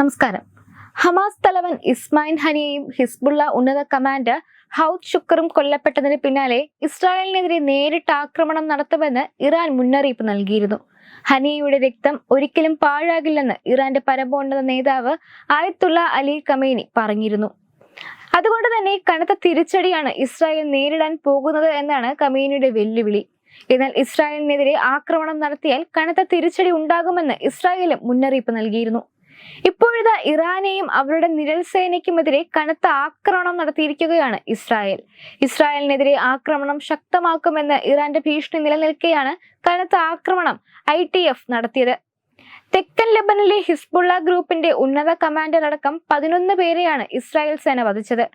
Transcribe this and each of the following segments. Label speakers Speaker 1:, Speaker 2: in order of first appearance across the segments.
Speaker 1: നമസ്കാരം. ഹമാസ് തലവൻ ഇസ്മായിൽ ഹനിയയും ഹിസ്ബുള്ള ഉന്നത കമാൻഡർ ഹൌദ് ഷുക്കറും കൊല്ലപ്പെട്ടതിന് പിന്നാലെ ഇസ്രായേലിനെതിരെ നേരിട്ട് ആക്രമണം നടത്തുമെന്ന് ഇറാൻ മുന്നറിയിപ്പ് നൽകിയിരുന്നു. ഹനിയയുടെ രക്തം ഒരിക്കലും പാഴാകില്ലെന്ന് ഇറാന്റെ പരമോന്നത നേതാവ് ആയത്തുള്ള അലി കമേനി പറഞ്ഞിരുന്നു. അതുകൊണ്ട് തന്നെ കനത്ത തിരിച്ചടിയാണ് ഇസ്രായേൽ നേരിടാൻ പോകുന്നത് എന്നാണ് കമേനിയുടെ വെല്ലുവിളി. എന്നാൽ ഇസ്രായേലിനെതിരെ ആക്രമണം നടത്തിയാൽ കനത്ത തിരിച്ചടി ഉണ്ടാകുമെന്ന് ഇസ്രായേലും മുന്നറിയിപ്പ് നൽകിയിരുന്നു. ഇപ്പോഴിതാ ഇറാനെയും അവരുടെ നിഴൽ സേനയ്ക്കുമെതിരെ കനത്ത ആക്രമണം നടത്തിയിരിക്കുകയാണ് ഇസ്രായേൽ. ഇസ്രായേലിനെതിരെ ആക്രമണം ശക്തമാക്കുമെന്ന് ഇറാന്റെ ഭീഷണി നിലനിൽക്കെയാണ് കനത്ത ആക്രമണം ഐ നടത്തിയത്. തെക്കൻ ലബനിലെ ഹിസ്ബുള്ള ഗ്രൂപ്പിന്റെ ഉന്നത കമാൻഡർ അടക്കം പതിനൊന്ന് പേരെയാണ് ഇസ്രായേൽ സേന വധിച്ചത്.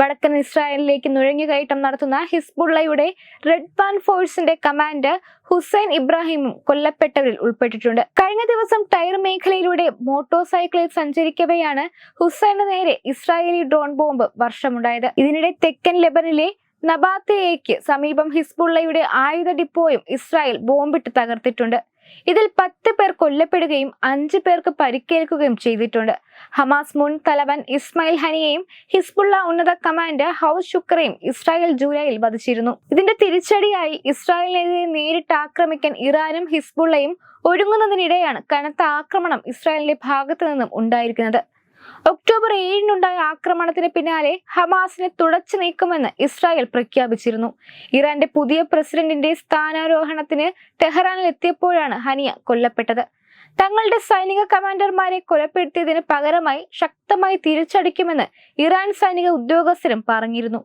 Speaker 1: വടക്കൻ ഇസ്രായേലിലേക്ക് നുഴഞ്ഞുകയറ്റം നടത്തുന്ന ഹിസ്ബുള്ളയുടെ റെഡ് പാൻ ഫോഴ്സിന്റെ കമാൻഡർ ഹുസൈൻ ഇബ്രാഹിമും കൊല്ലപ്പെട്ടവരിൽ ഉൾപ്പെട്ടിട്ടുണ്ട്. കഴിഞ്ഞ ദിവസം ടയർ മേഖലയിലൂടെ മോട്ടോർ സൈക്കിളിൽ സഞ്ചരിക്കവെയാണ് ഹുസൈന് നേരെ ഇസ്രായേലി ഡ്രോൺ ബോംബ് വർഷമുണ്ടായത്. ഇതിനിടെ തെക്കൻ ലെബനിലെ നബാത്തയേക്ക് സമീപം ഹിസ്ബുള്ളയുടെ ആയുധ ഡിപ്പോയും ഇസ്രായേൽ ബോംബിട്ട് തകർത്തിട്ടുണ്ട്. ഇതിൽ പത്ത് പേർ കൊല്ലപ്പെടുകയും അഞ്ചു പേർക്ക് പരിക്കേൽക്കുകയും ചെയ്തിട്ടുണ്ട്. ഹമാസ് മുൻ തലവൻ ഇസ്മായിൽ ഹനിയെയും ഹിസ്ബുള്ള ഉന്നത കമാൻഡർ ഹൌസ് ശുക്രയും ഇസ്രായേൽ ജൂലൈയിൽ വധിച്ചിരുന്നു. ഇതിന്റെ തിരിച്ചടിയായി ഇസ്രായേലിനെതിരെ നേരിട്ട് ആക്രമിക്കാൻ ഇറാനും ഹിസ്ബുള്ളയും ഒരുങ്ങുന്നതിനിടെയാണ് കനത്ത ആക്രമണം ഇസ്രായേലിന്റെ ഭാഗത്തു നിന്നും ഉണ്ടായിരിക്കുന്നത്. ഒക്ടോബർ ഏഴിനുണ്ടായ ആക്രമണത്തിന് പിന്നാലെ ഹമാസിനെ തുടച്ചു നീക്കുമെന്ന് ഇസ്രായേൽ പ്രഖ്യാപിച്ചിരുന്നു. ഇറാന്റെ പുതിയ പ്രസിഡന്റിന്റെ സ്ഥാനാരോഹണത്തിന് ടെഹ്റാനിൽ എത്തിയപ്പോഴാണ് ഹനിയ കൊല്ലപ്പെട്ടത്. തങ്ങളുടെ സൈനിക കമാൻഡർമാരെ കൊലപ്പെടുത്തിയതിന് പകരമായി ശക്തമായി തിരിച്ചടിക്കുമെന്ന് ഇറാൻ സൈനിക ഉദ്യോഗസ്ഥരും പറഞ്ഞിരുന്നു.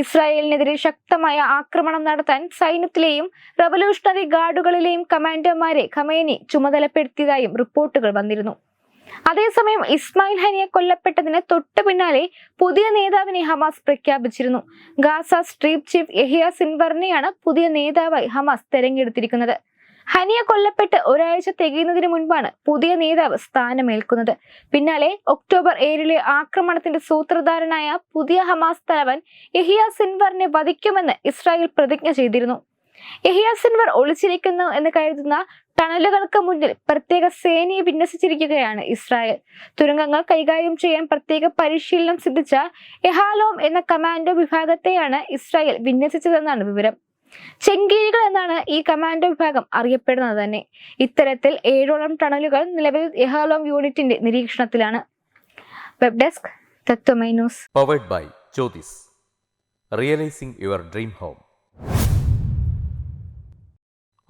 Speaker 1: ഇസ്രായേലിനെതിരെ ശക്തമായ ആക്രമണം നടത്താൻ സൈന്യത്തിലെയും റവല്യൂഷണറി ഗാർഡുകളിലെയും കമാൻഡർമാരെ ഖമേനി ചുമതലപ്പെടുത്തിയതായും റിപ്പോർട്ടുകൾ വന്നിരുന്നു. അതേസമയം ഇസ്മായിൽ ഹനിയെ കൊല്ലപ്പെട്ടതിന് തൊട്ടു പിന്നാലെ പുതിയ നേതാവിനെ ഹമാസ് പ്രഖ്യാപിച്ചിരുന്നു. ഗാസ സ്ട്രീറ്റ് ചീഫ് യഹിയ സിൻവറിനെയാണ് പുതിയ നേതാവായി ഹമാസ് തെരഞ്ഞെടുത്തിരിക്കുന്നത്. ഹനിയ കൊല്ലപ്പെട്ട് ഒരാഴ്ച തികയുന്നതിന് മുൻപാണ് പുതിയ നേതാവ് സ്ഥാനമേൽക്കുന്നത്. പിന്നാലെ ഒക്ടോബർ ഏഴിലെ ആക്രമണത്തിന്റെ സൂത്രധാരനായ പുതിയ ഹമാസ് തലവൻ യഹിയ സിൻവറിനെ വധിക്കുമെന്ന് ഇസ്രായേൽ പ്രതിജ്ഞ ചെയ്തിരുന്നു. യഹിയ ഒളിച്ചിരിക്കുന്നു എന്ന് കരുതുന്ന ടണലുകൾക്ക് മുന്നിൽ പ്രത്യേക സേനയെ വിന്യസിച്ചിരിക്കുകയാണ് ഇസ്രായേൽ. തുരങ്കങ്ങൾ കൈകാര്യം ചെയ്യാൻ പ്രത്യേക പരിശീലനം സിദ്ധിച്ച എഹാലോം എന്ന കമാൻഡോ വിഭാഗത്തെയാണ് ഇസ്രായേൽ വിന്യസിച്ചതെന്നാണ് വിവരം. ചെങ്കീരികൾ എന്നാണ് ഈ കമാൻഡോ വിഭാഗം അറിയപ്പെടുന്നത് തന്നെ. ഇത്തരത്തിൽ ഏഴോളം ടണലുകൾ നിലവിൽ എഹാലോം യൂണിറ്റിന്റെ നിരീക്ഷണത്തിലാണ്. Web desk Tatwamayi news.
Speaker 2: Powered by Jyothis realising your dream home